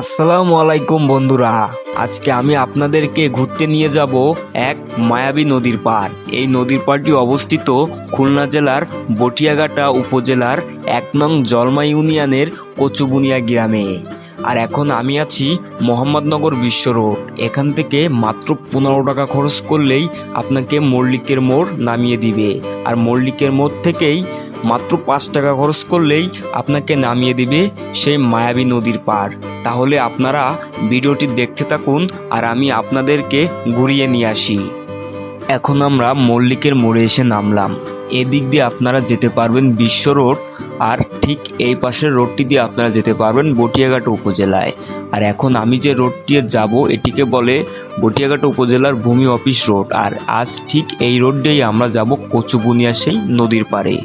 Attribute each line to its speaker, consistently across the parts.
Speaker 1: আসসালামু আলাইকুম বন্ধুরা। আজকে আমি আপনাদেরকে ঘুরতে নিয়ে যাব এক মায়াবী নদীর পার এই নদীর পাড়টি অবস্থিত খুলনা জেলার বটিয়াঘাটা উপজেলার এক নং জলমা ইউনিয়নের কচুবুনিয়া গ্রামে। আর এখন আমি আছি মোহাম্মদনগর বিশ্ব রোড। এখান থেকে মাত্র পনেরো টাকা খরচ করলেই আপনাকে মল্লিকের মোড় নামিয়ে দিবে। আর মল্লিকের মোড় থেকেই মাত্র পাঁচ টাকা খরচ করলেই আপনাকে নামিয়ে দিবে সেই মায়াবী নদীর পার তাহলে আপনারা ভিডিওটি দেখতে থাকুন আর আমি আপনাদেরকে ঘুরিয়ে নিয়ে আসি। এখন আমরা মল্লিকের মোড়ে এসে নামলাম। এদিক দিয়ে আপনারা যেতে পারবেন বিশ্ব রোড আর ঠিক এই পাশের রোডটি দিয়ে আপনারা যেতে পারবেন বটিয়াঘাট উপজেলায়। আর এখন আমি যে রোডটি যাব, এটিকে বলে বটিয়াঘাট উপজেলার ভূমি অফিস রোড। আর আজ ঠিক এই রোড দিয়েই আমরা যাব কচুবুনিয়া সেই নদীর পাড়ে।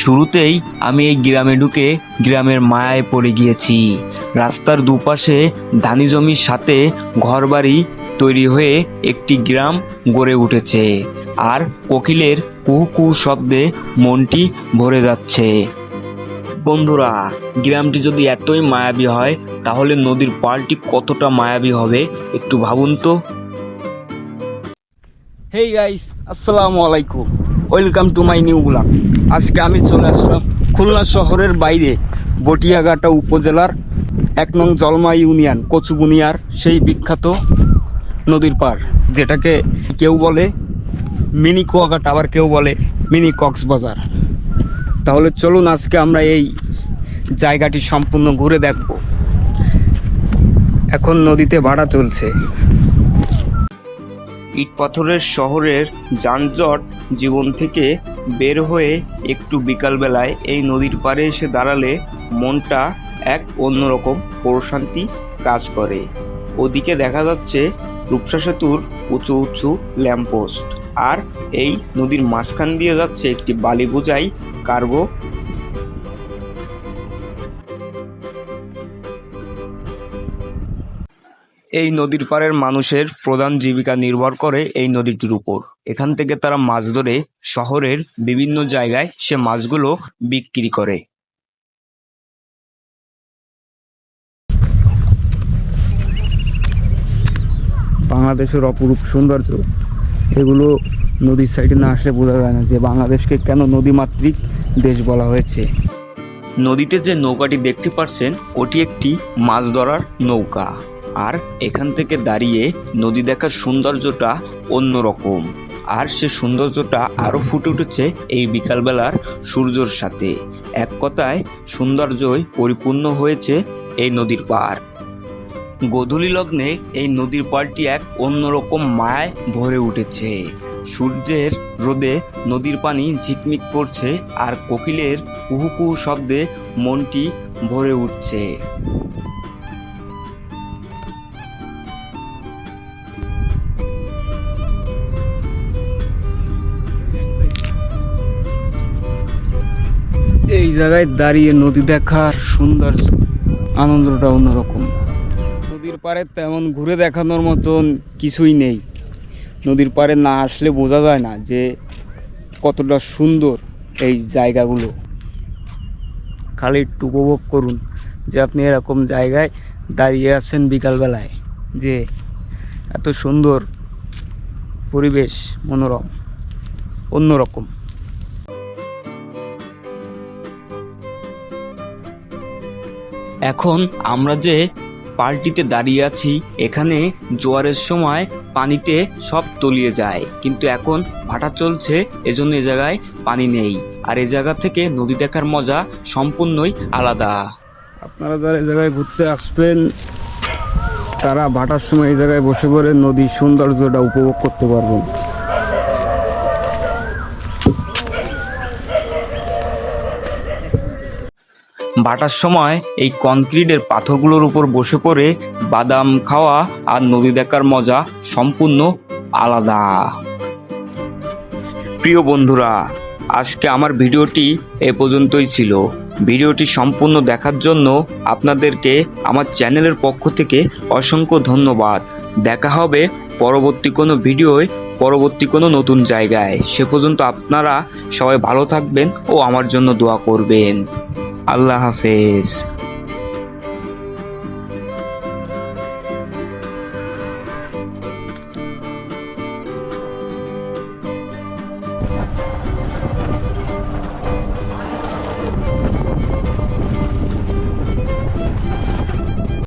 Speaker 1: শুরুতেই আমি এই গ্রামে ঢুকে গ্রামের মায়ায় পড়ে গিয়েছি। রাস্তার দুপাশে ধানি জমির সাথে ঘরবাড়ি তৈরি হয়ে একটি গ্রাম গড়ে উঠেছে আর কোকিলের কুহু কুহু শব্দে মনটি ভরে যাচ্ছে। বন্ধুরা, গ্রামটি যদি এতই মায়াবী হয়, তাহলে নদীর পাড়টি কতটা মায়াবী হবে একটু ভাবুন তো। হেই গাইস আসসালামু আলাইকুম। Welcome to my new blog আজকে আমি চলে আসলাম খুলনা শহরের বাইরে, বটিয়াঘাটা উপজেলার এক নং জলমা ইউনিয়ন, কচুবুনিয়ার সেই বিখ্যাত নদীর পাড়, যেটাকে কেউ বলে মিনি কুয়াঘাট, আবার কেউ বলে মিনি কক্সবাজার। তাহলে চলুন আজকে আমরা এই জায়গাটি সম্পূর্ণ ঘুরে দেখব। এখন নদীতে ভাড়া চলছে। ইট পাথরের শহরের যানজট জীবন থেকে বের হয়ে একটু বিকালবেলায় এই নদীর পাড়ে এসে দাঁড়ালে মনটা এক অন্যরকম প্রশান্তি কাজ করে। ওদিকে দেখা যাচ্ছে রূপসা সেতুর উঁচু উঁচু ল্যাম্পোস্ট আর এই নদীর মাঝখান দিয়ে যাচ্ছে একটি বালি বোঝাই কার্গো এই নদীর পাড়ের মানুষের প্রধান জীবিকা নির্ভর করে এই নদীটির উপর। এখান থেকে তারা মাছ ধরে শহরের বিভিন্ন জায়গায় সে মাছগুলো বিক্রি করে। বাংলাদেশের অপরূপ সৌন্দর্য এগুলো নদীর সাইডে না আসলে বোঝা যায় না যে বাংলাদেশকে কেন নদীমাতৃক দেশ বলা হয়েছে। নদীতে যে নৌকাটি দেখতে পাচ্ছেন ওটি একটি মাছ ধরার নৌকা। আর এখান থেকে দাঁড়িয়ে নদী দেখার সৌন্দর্যটা অন্যরকম। আর সে সৌন্দর্যটা আরও ফুটে উঠেছে এই বিকালবেলার সূর্যর সাথে। এক কথায়, সৌন্দর্যই পরিপূর্ণ হয়েছে এই নদীর পাড় গোধূলি লগ্নে এই নদীর পাড়টি এক অন্যরকম মায় ভরে উঠেছে। সূর্যের রোদে নদীর পানি ঝিকমিক করছে আর কোকিলের কুহু কুহু শব্দে মনটি ভরে উঠছে। জায়গায় দাঁড়িয়ে নদী দেখার সৌন্দর্য, আনন্দটা অন্যরকম। নদীর পাড়ে তেমন ঘুরে দেখানোর মতন কিছুই নেই। নদীর পাড়ে না আসলে বোঝা যায় না যে কতটা সুন্দর এই জায়গাগুলো। খালি একটু উপভোগ করুন যে আপনি এরকম জায়গায় দাঁড়িয়ে আছেন বিকালবেলায়, যে এত সুন্দর পরিবেশ, মনোরম, অন্যরকম। এখন আমরা যে পার্টিতে দাঁড়িয়ে আছি, এখানে জোয়ারের সময় পানিতে সব তলিয়ে যায়। কিন্তু এখন ভাটা চলছে, এজন্য এ জায়গায় পানি নেই। আর এ জায়গা থেকে নদী দেখার মজা সম্পূর্ণই আলাদা। আপনারা যারা এই জায়গায় ঘুরতে আসবেন, তারা ভাটার সময় এই জায়গায় বসে পড়ে নদীর সৌন্দর্যটা উপভোগ করতে পারবেন। ভাটার সময় এই কনক্রিটের পাথরগুলোর উপর বসে পড়ে বাদাম খাওয়া আর নদী দেখার মজা সম্পূর্ণ আলাদা। প্রিয় বন্ধুরা, আজকে আমার ভিডিওটি এ পর্যন্তই ছিল। ভিডিওটি সম্পূর্ণ দেখার জন্য আপনাদেরকে আমার চ্যানেলের পক্ষ থেকে অসংখ্য ধন্যবাদ। দেখা হবে পরবর্তী কোনো ভিডিওয়, পরবর্তী কোনো নতুন জায়গায়। সে পর্যন্ত আপনারা সবাই ভালো থাকবেন ও আমার জন্য দোয়া করবেন। আল্লাহ হাফেজ